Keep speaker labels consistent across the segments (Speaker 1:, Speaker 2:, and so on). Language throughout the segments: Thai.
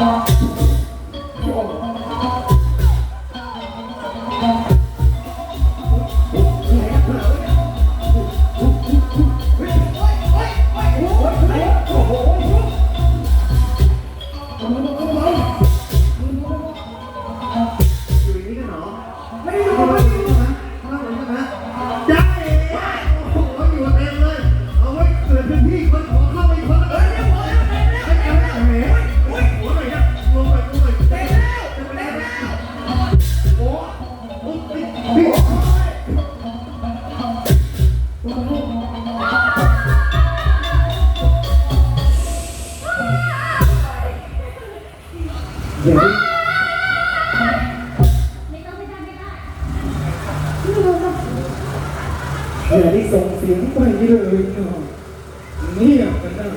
Speaker 1: oh. ส่งเสี
Speaker 2: ยง
Speaker 1: ไป
Speaker 2: เลยเนาะเงียบกันนะ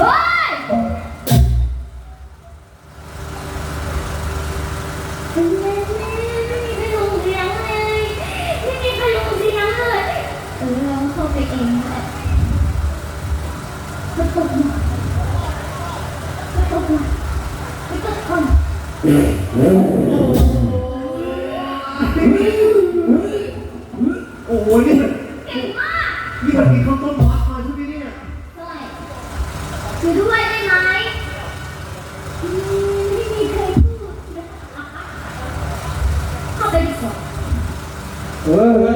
Speaker 2: บอ
Speaker 1: ยเป็น
Speaker 3: ไงไม่มีใครส่งเสียงเลยไม่มีใครส่งเสียงเลยเออเราเข้าไปเองแหละไม่ต้องมาไม่ต้องมาไม่ต้
Speaker 2: อ
Speaker 3: งมา ย
Speaker 2: นี่นี่มันกินข้าวต้มมัดมาใช่ไหมเนี่ย
Speaker 3: ช่วยช่วยได้ไหมอืมไม่มีใครพูดเะ
Speaker 2: คะ
Speaker 3: เอาไปดีกว่า เออ